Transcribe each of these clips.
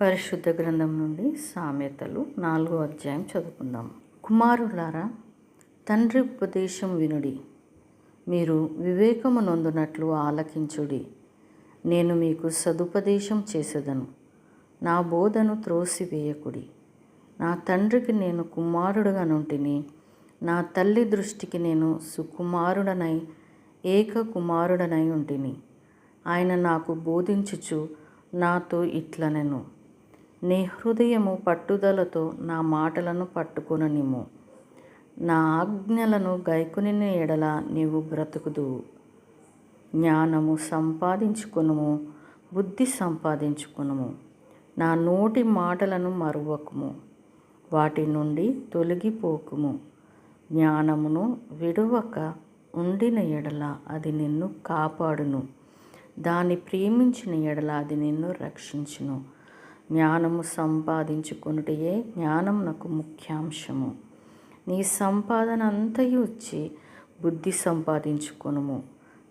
పరిశుద్ధ గ్రంథం నుండి సామెతలు నాలుగో అధ్యాయం చదువుకుందాం. కుమారులారా తండ్రి ఉపదేశం వినుడి. మీరు వివేకము నొందునట్లు ఆలకించుడి. నేను మీకు సదుపదేశం చేసేదను. నా బోధను త్రోసివేయకుడి. నా తండ్రికి నేను కుమారుడుగా నుంటిని. నా తల్లి దృష్టికి నేను సుకుమారుడనై ఏక కుమారుడనై ఉంటిని. ఆయన నాకు బోధించుచు నాతో ఇట్లనెను. నీ హృదయము పట్టుదలతో నా మాటలను పట్టుకొననిము నా ఆజ్ఞలను గైకుని ఎడల నీవు బ్రతుకుదువు జ్ఞానము సంపాదించుకునుము బుద్ధి సంపాదించుకునుము. నా నోటి మాటలను మరువకుము వాటి నుండి తొలగిపోకుము. జ్ఞానమును విడువక ఉండిన ఎడల అది నిన్ను కాపాడును. దాన్ని ప్రేమించిన ఎడల అది నిన్ను రక్షించును. జ్ఞానము సంపాదించుకొనుటయే జ్ఞానం నాకు ముఖ్యాంశము. నీ సంపాదన అంతయు ఇచ్చి బుద్ధి సంపాదించుకొనుము.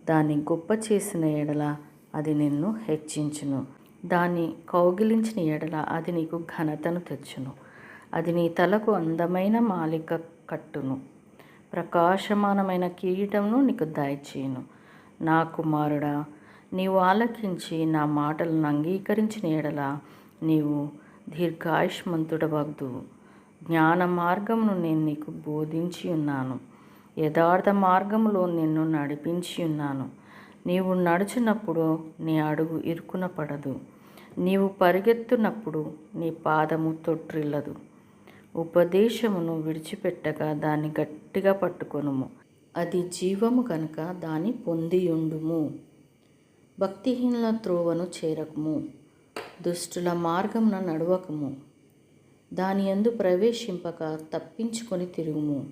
దాన్ని గొప్ప చేసిన ఎడల అది నిన్ను హెచ్చించును. దాన్ని కౌగిలించిన ఎడల అది నీకు ఘనతను తెచ్చును. అది నీ తలకు అందమైన మాలిక కట్టును. ప్రకాశమానమైన కిరీటమును నీకు దయచేయును. నా కుమారుడా నీవు ఆలకించి నా మాటలను అంగీకరించిన ఎడల నీవు దీర్ఘాయుష్మంతుడవద్దు. జ్ఞాన మార్గమును నేను నీకు బోధించి ఉన్నాను. యథార్థ మార్గములో నిన్ను నడిపించి ఉన్నాను. నీవు నడుచున్నప్పుడు నీ అడుగు ఇరుకున పడదు. నీవు పరిగెత్తునప్పుడు నీ పాదము తొట్టిల్లదు. ఉపదేశమును విడిచిపెట్టగా దాన్ని గట్టిగా పట్టుకొనుము. అది జీవము కనుక దాన్ని పొందియుండుము. భక్తిహీనుల త్రోవను చేరకము. దుష్టుల మార్గమున నడవకము. దాని యందు ప్రవేశింపక తప్పించుకొని తిరుగుము.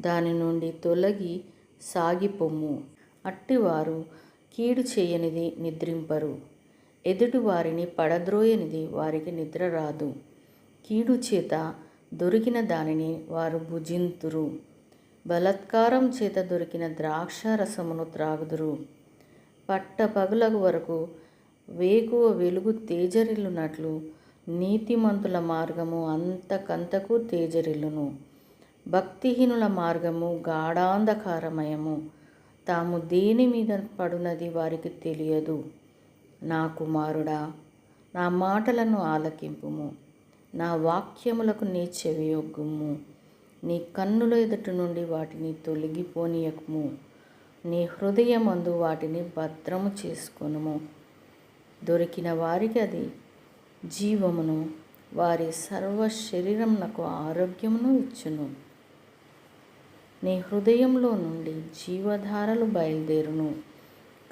దాని నుండి తొలగి సాగిపోము. అట్టివారు కీడు చేయనిది నిద్రింపరు. ఎదుటి వారిని పడద్రోయనిది వారికి నిద్ర రాదు. కీడు చేత దొరికిన దానిని వారు భుజింతురు. బలత్కారం చేత దొరికిన ద్రాక్ష రసమును త్రాగుదురు. పట్ట పగులగు వరకు వేకువ వెలుగు తేజరిల్లునట్లు నీతిమంతుల మార్గము అంతకంతకు తేజరిల్లును. భక్తిహీనుల మార్గము గాఢాంధకారమయము. తాము దేని మీద పడునది వారికి తెలియదు. నా కుమారుడా నా మాటలను ఆలకింపుము. నా వాక్యములకు నీ చెవియొగ్గుము నీ కన్నుల ఎదుట నుండి వాటిని తొలగిపోనీయకము. నీ హృదయమందు వాటిని భద్రము చేసుకొనుము. దొరికిన వారికి అది జీవమును వారి సర్వ శరీరం నాకు ఆరోగ్యమును ఇచ్చును. నీ హృదయంలో నుండి జీవధారలు బయలుదేరును.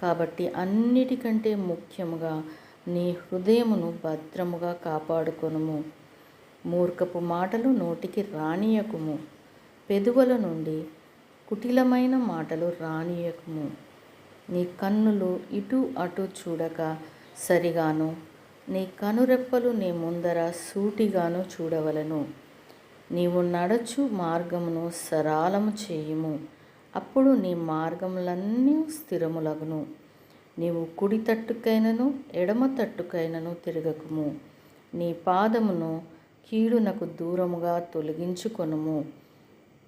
కాబట్టి అన్నిటికంటే ముఖ్యముగా నీ హృదయమును భద్రముగా కాపాడుకొనుము. మూర్ఖపు మాటలు నోటికి రానియకుము. పెదువల నుండి కుటిలమైన మాటలు రానియకుము. నీ కన్నులు ఇటు అటు చూడక సరిగాను. నీ కనురెప్పలు నీ ముందర సూటిగాను చూడవలను. నీవు నడచు మార్గమును సరాలము చేయుము. అప్పుడు నీ మార్గములన్నీ స్థిరములగును. నీవు కుడి తట్టుకైనను ఎడమ తట్టుకైనను తిరగకుము. నీ పాదమును కీడునకు దూరముగా తొలగించుకొనుము.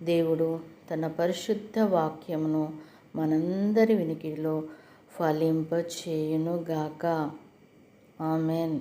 దేవుడు తన పరిశుద్ధ వాక్యమును మనందరి వినికిడిలో ఫలింపచేయునుగాక. ஆமேன்